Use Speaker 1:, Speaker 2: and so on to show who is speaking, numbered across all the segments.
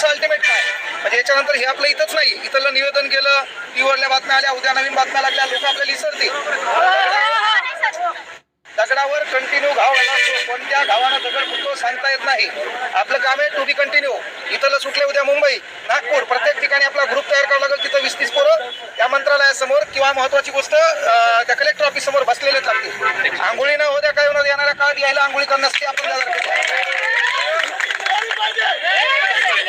Speaker 1: त्यांचं अल्टिमेट काय? म्हणजे याच्यानंतर हे आपलं इथंच नाही. इथलं निवेदन केलं निवडल्या बातम्या आल्या उद्या नवीन बातम्या लागल्या लोक आपल्याला विसरतील दगडावर कंटिन्यू घाव कोणत्या घावानं दगड फुटतो सांगता येत नाही. आपलं काम आहे टू बी कंटिन्यू इथलं सुटले उद्या मुंबई नागपूर प्रत्येक ठिकाणी आपला ग्रुप तयार करावा लागेल तिथं वीस तीस पोरं त्या मंत्रालयासमोर किंवा महत्वाची गोष्ट त्या कलेक्टर ऑफिस समोर बसलेलेच लागतील. आंघोळी न होत्या काय होणार येणाऱ्या काळात यायला आंघोळी करण्यासाठी आपण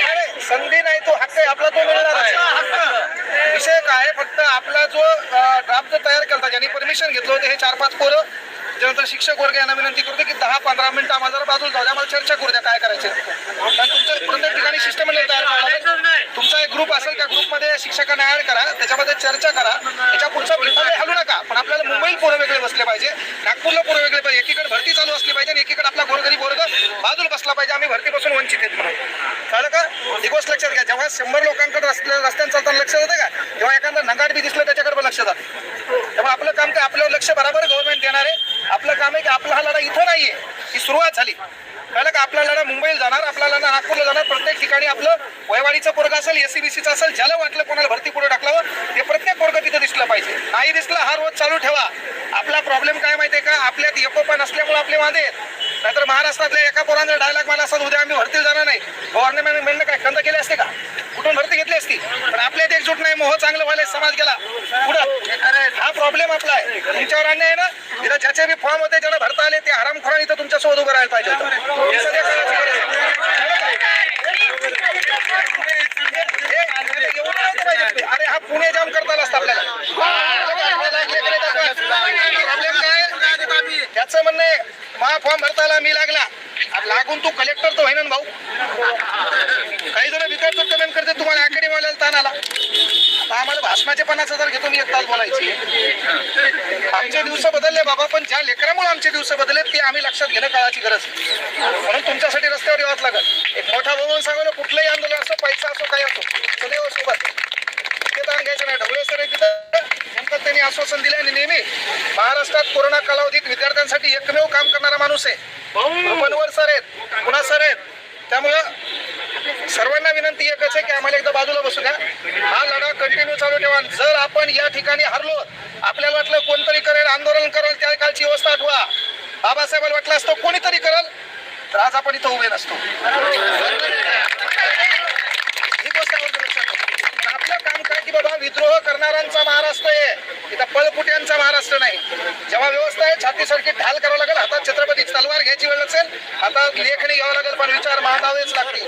Speaker 1: अरे, संधी नाही तो हक्क आहे आपला तो मिळणार आहे. विषय काय फक्त आपला जो ड्राफ्ट तयार केला ज्यांनी परमिशन घेतलं होतं हे चार पाच पोरं त्यानंतर शिक्षक वर्ग यांना विनंती करतो की दहा पंधरा मिनिटं आम्हाला जरा बाजूला जाऊ द्या आम्हाला चर्चा करू द्या काय करायचं कारण तुमचं प्रत्येक ठिकाणी सिस्टम तयार. तुमचा एक ग्रुप असेल त्या ग्रुपमध्ये शिक्षकांना ऍड करा त्याच्यामध्ये चर्चा करा त्याच्या पुढचा हलू नका. पण आपल्याला मुंबईत पोरं वेगळे बसले पाहिजे नागपूरला पोरं वेगळे पाहिजे एकीकडे भरती चालू असली पाहिजे आणि एकीकडे आपला गोरगरीब वर्ग असला पाहिजे आम्ही भरतीपासून वंचित आहेत म्हणून. का? ही गोष्ट लक्षात घ्या. जेव्हा शंभर लोकांकडे रस्त्या रस्त्याने चालताना लक्ष जातं का? तेव्हा एखादा नगाट बी दिसलं त्याच्याकडे पण लक्ष जातं तेव्हा आपलं काम काय? आपल्यावर लक्ष बरोबर गव्हर्नमेंट देणार आहे. आपलं काम आहे की आपला हा लढा इथं नाहीये. ही सुरुवात झाली. कळलं का? आपला लढा मुंबईला जाणार आपला लढा नागपूरला जाणार. प्रत्येक ठिकाणी आपलं वयवाडीचं पोरग असेल एसीबीसीचं असेल ज्याला वाटलं कोणाला भरती पुढे टाकलावं ते प्रत्येक पोरग तिथं दिसलं पाहिजे. नाही दिसलं हा रोज चालू ठेवा. आपला प्रॉब्लेम काय माहितीये का? आपल्यात एकोपा नसल्यामुळे आपले वादे आहेत. नाहीतर महाराष्ट्रातल्या एका पोरांचा डायलॉग मला असतात उद्या आम्ही भरती जाणार नाही. गव्हर्नमेंट मिळणं काय खंड केली असते का? कुठून भरती घेतली असती? पण आपल्या इथे एकजूट नाही मोह चांगलं व्हायला समाज गेला. पुढं हा प्रॉब्लेम आपला आहे. तुमच्यावर अन्याय आहे ना? तिथं ज्याचे बी फॉर्म होते ज्यांना भरता आले ते हरामखोरांनी इथं तुमच्यासोबत उभं राहायला पाहिजे अरे हा पुणे जाम करता आला असता आपल्याला प्रॉब्लेम काय आहे? त्याचं म्हणणं आहे फॉर्म भरता आला मी लागला. लागून तू कलेक्टर तो होईना ना भाऊ. काही जण विकट कमेंट करते तुम्हाला अकॅडमी वाल्याला ताण आला आता आम्हाला भाषणाचे पन्नास हजार घेतो मी एक तास बोलायची आमचे दिवस बदलले बाबा पण ज्या लेकरामुळे आमचे दिवस बदलले ते आम्ही लक्षात घेणं काळाची गरज म्हणून तुमच्यासाठी रस्त्यावर यावंच लागत एक मोठा भवन सांगायला कुठलंही आंदोलन असो पैसा असो काय असो सदैव सोबत. ते नाही. ढवळे सर तिथं. त्यांनी आश्वासन दिले आणि नेहमी महाराष्ट्रात कोरोना कालावधीत विद्यार्थ्यांसाठी एकमेव काम करणारा माणूस आहे. पनवर सर आहेत पुन्हा सर आहेत. त्यामुळं सर्वांना विनंती एकच आहे की आम्हाला एकदा बाजूला बसू द्या. हा लढा कंटिन्यू चालू ठेवा. जर आपण या ठिकाणी हरलो आपल्याला वाटलं कोणतरी करेल आंदोलन करेल त्या कालची व्यवस्था आठवा. बाबासाहेबांना वाटलं असतो कोणीतरी करेल तर आज आपण इथं उभे नसतो ही गोष्ट आवडते लक्षात ठेवा. पण आपलं काम काय की बाबा विद्रोह करणाऱ्यांचा महाराष्ट्र आहे. इथं पळपुट्यांचा महाराष्ट्र नाही. जेव्हा व्यवस्था आहे छातीसारखी ढाल करावं लागेल हातात छत्रपती तलवार घ्यायची वेळ असेल हातात लेखणी घ्यावं लागेल पण विचार महादावेच लागतील.